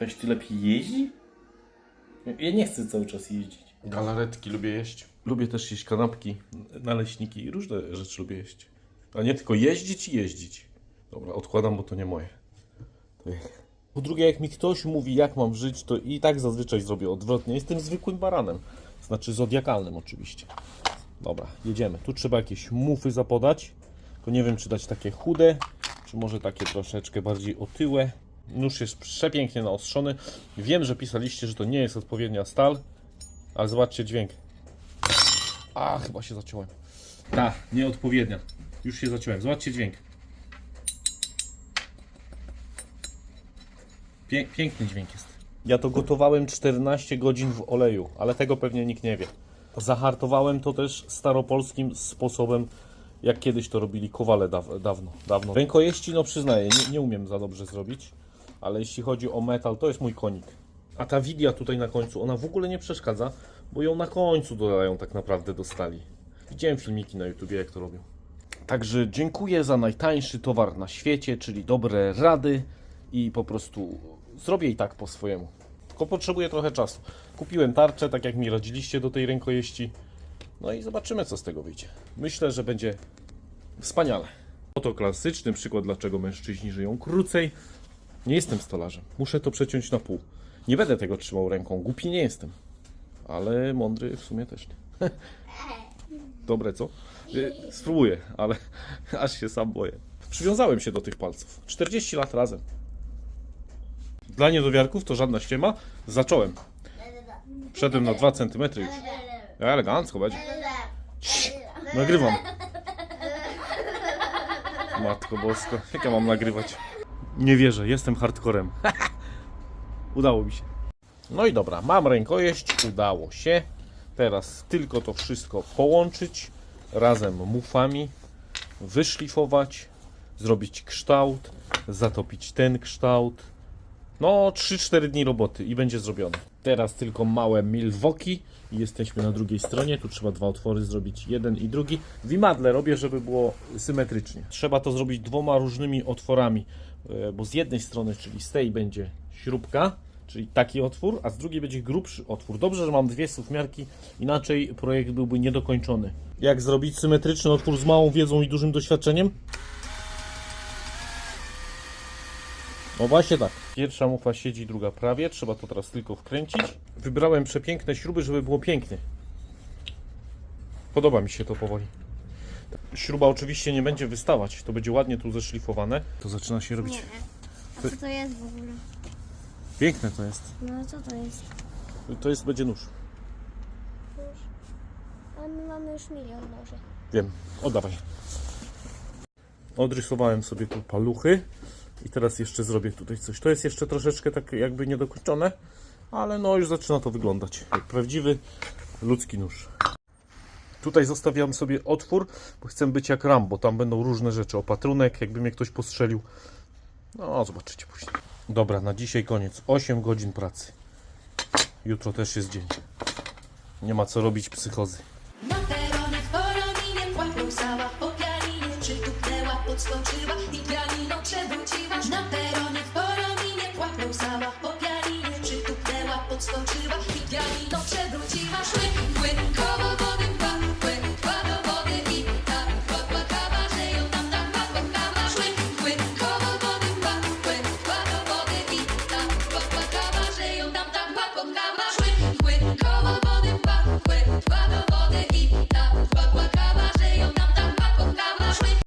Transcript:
Weź ty lepiej jeździ? Ja nie chcę cały czas jeździć. Galaretki lubię jeść. Lubię też jeść kanapki, naleśniki i różne rzeczy lubię jeść. A nie tylko jeździć i jeździć. Dobra, odkładam, bo to nie moje. To Po drugie, jak mi ktoś mówi, jak mam żyć, to i tak zazwyczaj zrobię odwrotnie. Jestem zwykłym baranem. Znaczy zodiakalnym oczywiście. Dobra, jedziemy. Tu trzeba jakieś mufy zapodać. To nie wiem, czy dać takie chude, czy może takie troszeczkę bardziej otyłe. Nóż jest przepięknie naostrzony. Wiem, że pisaliście, że to nie jest odpowiednia stal, ale zobaczcie dźwięk. A, chyba się zaciąłem. Ta, nieodpowiednia. Już się zaciąłem. Zobaczcie dźwięk. Pię piękny dźwięk jest. Ja to gotowałem 14 godzin w oleju, ale tego pewnie nikt nie wie. Zahartowałem to też staropolskim sposobem, jak kiedyś to robili kowale daw dawno, dawno. Rękojeści, no przyznaję, nie, nie umiem za dobrze zrobić, ale jeśli chodzi o metal, to jest mój konik. A ta widia tutaj na końcu, ona w ogóle nie przeszkadza, bo ją na końcu dodają tak naprawdę do stali. Widziałem filmiki na YouTubie, jak to robią. Także dziękuję za najtańszy towar na świecie, czyli dobre rady i po prostu zrobię i tak po swojemu. Tylko potrzebuję trochę czasu. Kupiłem tarczę, tak jak mi radziliście do tej rękojeści. No i zobaczymy, co z tego wyjdzie. Myślę, że będzie wspaniale. Oto klasyczny przykład, dlaczego mężczyźni żyją krócej. Nie jestem stolarzem. Muszę to przeciąć na pół. Nie będę tego trzymał ręką. Głupi nie jestem. Ale mądry w sumie też nie. Dobre, co? Y, Spróbuję, ale aż się sam boję. Przywiązałem się do tych palców. 40 lat razem. Dla niedowiarków to żadna ściema. Zacząłem. Wszedłem na 2 cm już. Elegancko będzie. Nagrywam. Matko bosko, jak ja mam nagrywać? Nie wierzę, jestem hardcorem. Udało mi się. No i dobra, mam rękojeść, udało się. Teraz tylko to wszystko połączyć razem mufami, wyszlifować, zrobić kształt, zatopić ten kształt. No, 3-4 dni roboty i będzie zrobione. Teraz tylko małe milwoki i jesteśmy na drugiej stronie. Tu trzeba dwa otwory zrobić, jeden i drugi. W imadle robię, żeby było symetrycznie. Trzeba to zrobić dwoma różnymi otworami, e, bo z jednej strony, czyli z tej będzie śrubka, czyli taki otwór, a z drugiej będzie grubszy otwór. Dobrze, że mam dwie suwmiarki, inaczej projekt byłby niedokończony. Jak zrobić symetryczny otwór z małą wiedzą i dużym doświadczeniem? No właśnie tak. Pierwsza mufa siedzi, druga prawie. Trzeba to teraz tylko wkręcić. Wybrałem przepiękne śruby, żeby było pięknie. Podoba mi się to powoli. Śruba oczywiście nie będzie wystawać. To będzie ładnie tu zeszlifowane. To zaczyna się robić. Nie. A co to jest w ogóle? Piękne to jest. No co to jest? To jest będzie nóż. A my mamy już milion może. Wiem. Oddawaj. Odrysowałem sobie tu paluchy. I teraz jeszcze zrobię tutaj coś. To jest jeszcze troszeczkę tak jakby niedokończone, ale no już zaczyna to wyglądać jak prawdziwy ludzki nóż. Tutaj zostawiam sobie otwór, bo chcę być jak Rambo. Tam będą różne rzeczy. Opatrunek, jakby mnie ktoś postrzelił. No, zobaczycie później. Dobra, na dzisiaj koniec. 8 godzin pracy. Jutro też jest dzień. Nie ma co robić psychozy. Podskoczyła i pianino przewróciła Podskoczyła i pianino przewróciła Szły,